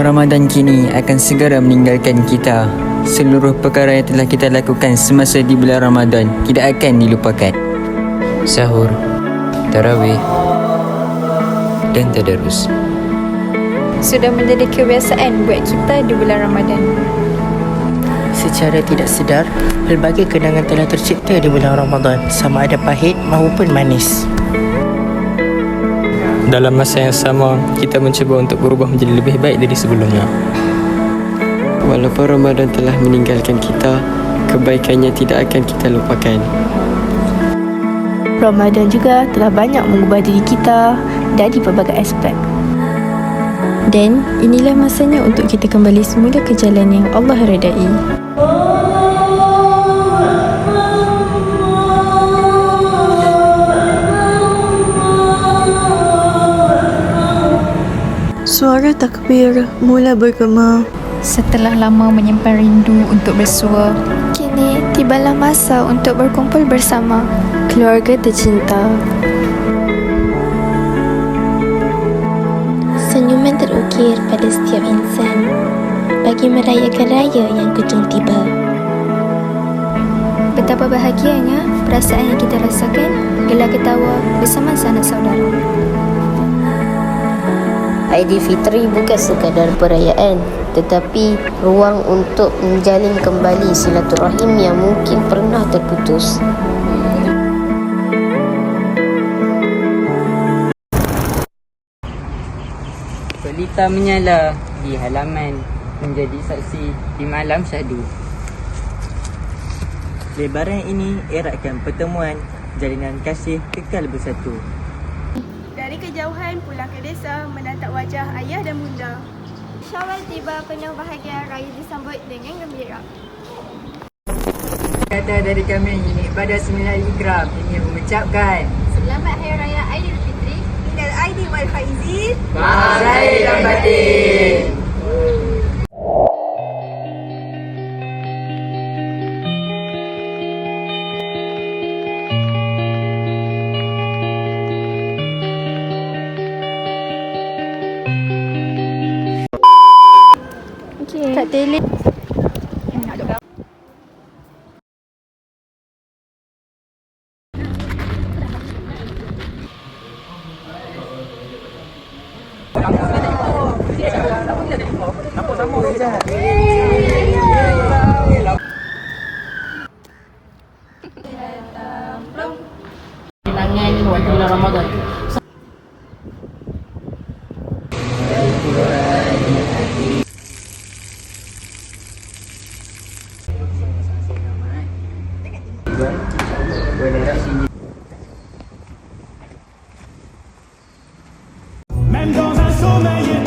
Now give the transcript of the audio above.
Ramadan kini akan segera meninggalkan kita. Seluruh perkara yang telah kita lakukan semasa di bulan Ramadan tidak akan dilupakan. Sahur, tarawih dan tadarus. Sudah menjadi kebiasaan buat kita di bulan Ramadan. Secara tidak sedar, pelbagai kenangan telah tercipta di bulan Ramadan, sama ada pahit maupun manis. Dalam masa yang sama, kita mencuba untuk berubah menjadi lebih baik dari sebelumnya. Walaupun Ramadan telah meninggalkan kita, kebaikannya tidak akan kita lupakan. Ramadan juga telah banyak mengubah diri kita dari pelbagai aspek. Dan inilah masanya untuk kita kembali semula ke jalan yang Allah redai. Suara takbir mula bergema. Setelah lama menyimpan rindu untuk bersua, Kini tibalah masa untuk berkumpul bersama. Keluarga tercinta. Senyuman terukir pada setiap insan bagi merayakan raya yang kunjung tiba. betapa bahagianya perasaan yang kita rasakan gelar ketawa bersama sanak saudara. Aidilfitri bukan sekadar perayaan tetapi ruang untuk menjalin kembali silaturahim yang mungkin pernah terputus. Pelita menyala di halaman menjadi saksi di malam syahdu. Lebaran ini eratkan pertemuan, jalinan kasih kekal bersatu. Dari kejauhan pulang ke desa menatap wajah ayah dan bunda. Syawal tiba penuh bahagia raya disambut dengan gembira. Kata dari kami ini pada sembilan ikram ingin mengucapkan Selamat Hari Raya Aidilfitri. Minal aidin wal faizin. Bahasa dan batin. Okey. Kak Tele. Kenangan waktu bulan Ramadan. güzel. Böyle ince Même dans un sommeil